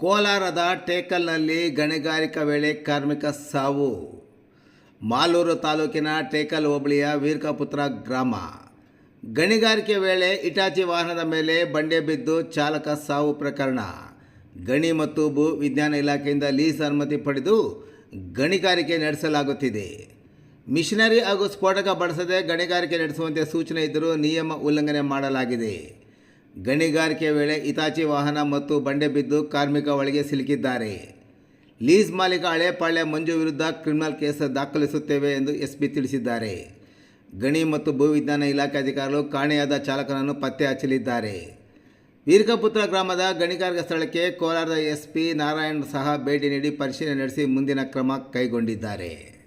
ಕೋಲಾರದ ಟೇಕಲ್ನಲ್ಲಿ ಗಣಿಗಾರಿಕಾ ವೇಳೆ ಕಾರ್ಮಿಕ ಸಾವು. ಮಾಲೂರು ತಾಲೂಕಿನ ಟೇಕಲ್ ಹೋಬಳಿಯ ವೀರಕಪುತ್ರ ಗ್ರಾಮ. ಗಣಿಗಾರಿಕೆ ವೇಳೆ ಇಟಾಚಿ ವಾಹನದ ಮೇಲೆ ಬಂಡೆ ಬಿದ್ದು ಚಾಲಕ ಸಾವು ಪ್ರಕರಣ. ಗಣಿ ಮತ್ತು ಭೂ ವಿಜ್ಞಾನ ಇಲಾಖೆಯಿಂದ ಲೀಸ್ ಅನುಮತಿ ಪಡೆದು ಗಣಿಗಾರಿಕೆ ನಡೆಸಲಾಗುತ್ತಿದೆ. ಮಿಷನರಿ ಹಾಗೂ ಸ್ಫೋಟಕ ಬಳಸದೆ ಗಣಿಗಾರಿಕೆ ನಡೆಸುವಂತೆ ಸೂಚನೆ ಇದ್ದರೂ ನಿಯಮ ಉಲ್ಲಂಘನೆ ಮಾಡಲಾಗಿದೆ. ಗಣಿಗಾರಿಕೆ ವೇಳೆ ಇತಾಚಿ ವಾಹನ ಮತ್ತು ಬಂಡೆ ಬಿದ್ದು ಕಾರ್ಮಿಕ ಒಳಗೆ ಸಿಲುಕಿದ್ದಾರೆ. ಲೀಸ್ ಮಾಲೀಕ ಹಳೇಪಾಳ್ಯ ಮಂಜು ವಿರುದ್ಧ ಕ್ರಿಮಿನಲ್ ಕೇಸ್ ದಾಖಲಿಸುತ್ತೇವೆ ಎಂದು ಎಸ್ಪಿ ತಿಳಿಸಿದ್ದಾರೆ. ಗಣಿ ಮತ್ತು ಭೂವಿಜ್ಞಾನ ಇಲಾಖೆ ಅಧಿಕಾರಿಗಳು ಕಾಣೆಯಾದ ಚಾಲಕನನ್ನು ಪತ್ತೆ ಹಚ್ಚಲಿದ್ದಾರೆ. ವೀರಕಪುತ್ರ ಗ್ರಾಮದ ಗಣಿಗಾರಿಕೆ ಸ್ಥಳಕ್ಕೆ ಕೋಲಾರದ ಎಸ್ಪಿ ನಾರಾಯಣ್ ಸಹ ಭೇಟಿ ನೀಡಿ ಪರಿಶೀಲನೆ ನಡೆಸಿ ಮುಂದಿನ ಕ್ರಮ ಕೈಗೊಂಡಿದ್ದಾರೆ.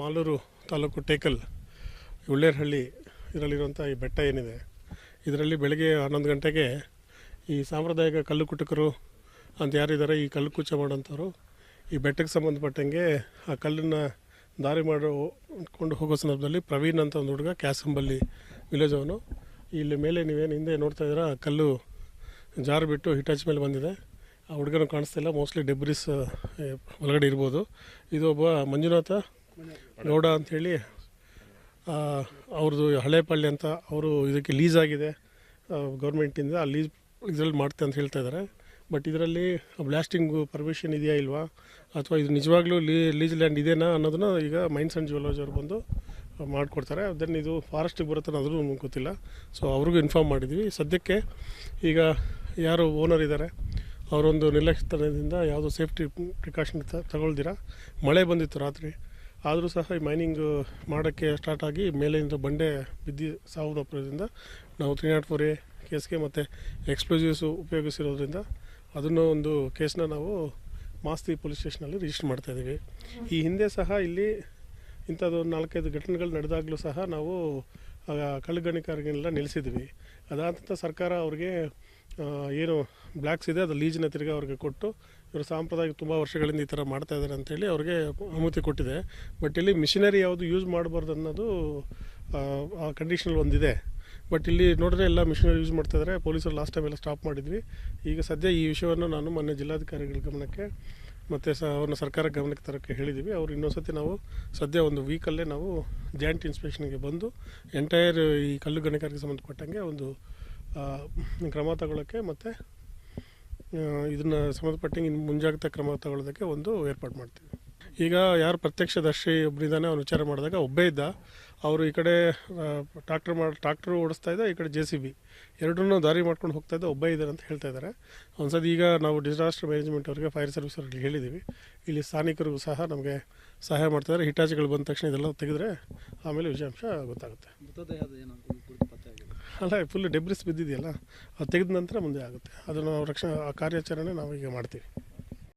ಮಾಲೂರು ತಾಲೂಕು ಟೇಕಲ್ ಉಳ್ಳೇರಹಳ್ಳಿ ಇದರಲ್ಲಿರುವಂಥ ಈ ಬೆಟ್ಟ ಏನಿದೆ, ಇದರಲ್ಲಿ ಬೆಳಗ್ಗೆ ಹನ್ನೊಂದು ಗಂಟೆಗೆ ಈ ಸಾಂಪ್ರದಾಯಿಕ ಕಲ್ಲು ಕುಟುಕರು ಅಂತ ಯಾರಿದ್ದಾರೆ, ಈ ಕಲ್ಲು ಕುಚ್ಚ ಮಾಡೋಂಥವ್ರು ಈ ಬೆಟ್ಟಕ್ಕೆ ಸಂಬಂಧಪಟ್ಟಂಗೆ ಆ ಕಲ್ಲನ್ನು ದಾರಿ ಮಾಡಿಕೊಂಡು ಹೋಗೋ ಸಂದರ್ಭದಲ್ಲಿ ಪ್ರವೀಣ್ ಅಂತ ಒಂದು ಹುಡುಗ ಕ್ಯಾಸಂಬಲ್ಲಿ ವಿಲೇಜ್ ಅವನು. ಇಲ್ಲಿ ಮೇಲೆ ನೀವೇನು ಹಿಂದೆ ನೋಡ್ತಾ ಇದ್ದೀರಾ ಕಲ್ಲು ಜಾರು ಬಿಟ್ಟು ಹಿಟಾಚ್ ಮೇಲೆ ಬಂದಿದೆ. ಆ ಹುಡುಗನ ಕಾಣಿಸ್ತಿಲ್ಲ ಮೋಸ್ಟ್ಲಿ ಡೆಬ್ರಿಸ್ ಒಳಗಡೆ ಇರ್ಬೋದು. ಇದು ಒಬ್ಬ ಮಂಜುನಾಥ ಗೌಡ ಅಂಥೇಳಿ ಅವ್ರದ್ದು ಹಳೇಪಳ್ಳಿ ಅಂತ ಅವರು ಇದಕ್ಕೆ ಲೀಸ್ ಆಗಿದೆ. ಗೌರ್ಮೆಂಟಿಂದ ಆ ಲೀಸ್ ಇದರಲ್ಲಿ ಮಾಡ್ತೆ ಅಂತ ಹೇಳ್ತಾ ಇದ್ದಾರೆ ಬಟ್ ಇದರಲ್ಲಿ ಬ್ಲಾಸ್ಟಿಂಗು ಪರ್ಮಿಷನ್ ಇದೆಯಾ ಇಲ್ವಾ? ಅಥವಾ ಇದು ನಿಜವಾಗ್ಲೂ ಲೀ ಲೀಸ್ ಲ್ಯಾಂಡ್ ಇದೆಯಾ ಅನ್ನೋದನ್ನ ಈಗ ಮೈನ್ಸ್ ಆ್ಯಂಡ್ ಜ್ಯುವೆಲರ್ಸ್ ಅವ್ರು ಬಂದು ಮಾಡಿಕೊಡ್ತಾರೆ. ದೆನ್ ಇದು ಫಾರೆಸ್ಟಿಗೆ ಬರುತ್ತೆ ಅನ್ನೋದು ನಮ್ಗೆ ಗೊತ್ತಿಲ್ಲ. ಸೊ ಅವ್ರಿಗೂ ಇನ್ಫಾರ್ಮ್ ಮಾಡಿದ್ವಿ. ಸದ್ಯಕ್ಕೆ ಈಗ ಯಾರು ಓನರ್ ಇದ್ದಾರೆ ಅವರೊಂದು ನಿರ್ಲಕ್ಷ್ಯತನದಿಂದ ಯಾವುದೋ ಸೇಫ್ಟಿ ಪ್ರಿಕಾಷನ್ ತಗೊಳ್ದಿರ? ಮಳೆ ಬಂದಿತ್ತು ರಾತ್ರಿ. ಆದರೂ ಸಹ ಈ ಮೈನಿಂಗ್ ಮಾಡೋಕ್ಕೆ ಸ್ಟಾರ್ಟ್ ಆಗಿ ಮೇಲಿಂದ ಬಂಡೆ ಬಿದ್ದು ಸಾವನ್ನಪ್ಪಿರೋದ್ರಿಂದ ನಾವು ತ್ರೀ ನಾಟ್ ಫೋರ್ ಎ ಕೇಸ್ಗೆ ಮತ್ತು ಎಕ್ಸ್ಪ್ಲೋಸಿವ್ಸು ಉಪಯೋಗಿಸಿರೋದ್ರಿಂದ ಅದನ್ನು ಒಂದು ಕೇಸನ್ನ ನಾವು ಮಾಸ್ತಿ ಪೊಲೀಸ್ ಸ್ಟೇಷನಲ್ಲಿ ರಿಜಿಸ್ಟರ್ ಮಾಡ್ತಾಯಿದ್ದೀವಿ ಈ ಹಿಂದೆ ಸಹ ಇಲ್ಲಿ ಇಂಥದ್ದು ಒಂದು ನಾಲ್ಕೈದು ಘಟನೆಗಳು ನಡೆದಾಗಲೂ ಸಹ ನಾವು ಆ, ಕಳ್ಳಗಣಿಗಾರಿಕೆಲ್ಲ ನಿಲ್ಲಿಸಿದ್ವಿ ಅದಾದಂಥ ಸರ್ಕಾರ ಅವ್ರಿಗೆ ಏನು ಬ್ಲ್ಯಾಕ್ಸ್ ಇದೆ ಅದು ಲೀಜಿನ ತಿರ್ಗಿ ಅವ್ರಿಗೆ ಕೊಟ್ಟು ಇವರು ಸಾಂಪ್ರದಾಯಿಕ ತುಂಬ ವರ್ಷಗಳಿಂದ ಈ ಥರ ಮಾಡ್ತಾ ಇದ್ದಾರೆ ಅಂತೇಳಿ ಅವ್ರಿಗೆ ಅನುಮತಿ ಕೊಟ್ಟಿದೆ. ಬಟ್ ಇಲ್ಲಿ ಮಿಷಿನರಿ ಯಾವುದು ಯೂಸ್ ಮಾಡಬಾರ್ದು ಅನ್ನೋದು ಆ, ಕಂಡೀಷನಲ್ಲಿ ಒಂದಿದೆ. ಬಟ್ ಇಲ್ಲಿ ನೋಡಿದ್ರೆ ಎಲ್ಲ ಮಿಷಿನರಿ ಯೂಸ್ ಮಾಡ್ತಾ ಇದ್ದಾರೆ. ಪೊಲೀಸರು ಲಾಸ್ಟ್ ಟೈಮ್ ಎಲ್ಲ ಸ್ಟಾಪ್ ಮಾಡಿದ್ವಿ. ಈಗ ಸದ್ಯ ಈ ವಿಷಯವನ್ನು ನಾನು ಮೊನ್ನೆ ಜಿಲ್ಲಾಧಿಕಾರಿಗಳ ಗಮನಕ್ಕೆ ಮತ್ತು ಸ ಅವ್ರನ್ನ ಸರ್ಕಾರ ಗಮನಕ್ಕೆ ತರೋಕ್ಕೆ ಹೇಳಿದ್ದೀವಿ ಅವ್ರು ಇನ್ನೊಂದ್ಸತಿ ನಾವು ಸದ್ಯ ಒಂದು ವೀಕಲ್ಲೇ ನಾವು ಜಾಯಿಂಟ್ ಇನ್ಸ್ಪೆಕ್ಷನ್ಗೆ ಬಂದು ಎಂಟೈರ್ ಈ ಕಲ್ಲು ಗಣಿಗಾರಿಕೆ ಸಂಬಂಧಪಟ್ಟಂಗೆ ಒಂದು ಕ್ರಮ ತಗೊಳ್ಳೋಕ್ಕೆ ಮತ್ತು ಇದನ್ನು ಸಂಬಂಧಪಟ್ಟಂಗೆ ಇನ್ನು ಮುಂಜಾಗ್ರತಾ ಕ್ರಮ ತಗೊಳ್ಳೋದಕ್ಕೆ ಒಂದು ಏರ್ಪಾಡು ಮಾಡ್ತೀವಿ. ಈಗ ಯಾರು ಪ್ರತ್ಯಕ್ಷದರ್ಶಿ ಒಬ್ಬರಿದ್ದಾನೆ ಅವ್ನು ವಿಚಾರ ಮಾಡಿದಾಗ ಒಬ್ಬೇ ಇದ್ದ. ಅವರು ಈ ಕಡೆ ಟ್ರಾಕ್ಟರ್ ಮಾಡಿ ಟ್ರಾಕ್ಟರ್ ಓಡಿಸ್ತಾ ಇದ್ದ, ಈ ಕಡೆ ಜೆ ಸಿ ಬಿ. ಎರಡನ್ನೂ ದಾರಿ ಮಾಡ್ಕೊಂಡು ಹೋಗ್ತಾ ಇದ್ದ, ಒಬ್ಬೇ ಇದ್ದಾರೆ ಅಂತ ಹೇಳ್ತಾ ಇದ್ದಾರೆ ಒಂದ್ಸತಿ ಈಗ ನಾವು ಡಿಸಾಸ್ಟರ್ ಮ್ಯಾನೇಜ್ಮೆಂಟ್ ಅವರಿಗೆ, ಫೈರ್ ಸರ್ವಿಸ್ ಅವ್ರಿಗೆ ಹೇಳಿದ್ದೀವಿ ಇಲ್ಲಿ ಸ್ಥಾನಿಕರಿಗೂ ಸಹ ನಮಗೆ ಸಹಾಯ ಮಾಡ್ತಾ ಇದ್ದಾರೆ ಹಿಟಾಚಿಗಳು ಬಂದ ತಕ್ಷಣ ಇದೆಲ್ಲ ತೆಗೆದ್ರೆ ಆಮೇಲೆ ವಿಷಯಾಂಶ ಗೊತ್ತಾಗುತ್ತೆ. ಅಲ್ಲ ಫುಲ್ ಡೆಬ್ರಿಸ್ ಬಿದ್ದಿದೆಯಲ್ಲ, ಅದು ತೆಗೆದ ನಂತರ ಮುಂದೆ ಆಗುತ್ತೆ. ಅದನ್ನು ರಕ್ಷಣಾ ಕಾರ್ಯಾಚರಣೆ ನಾವು ಈಗ ಮಾಡ್ತೀವಿ.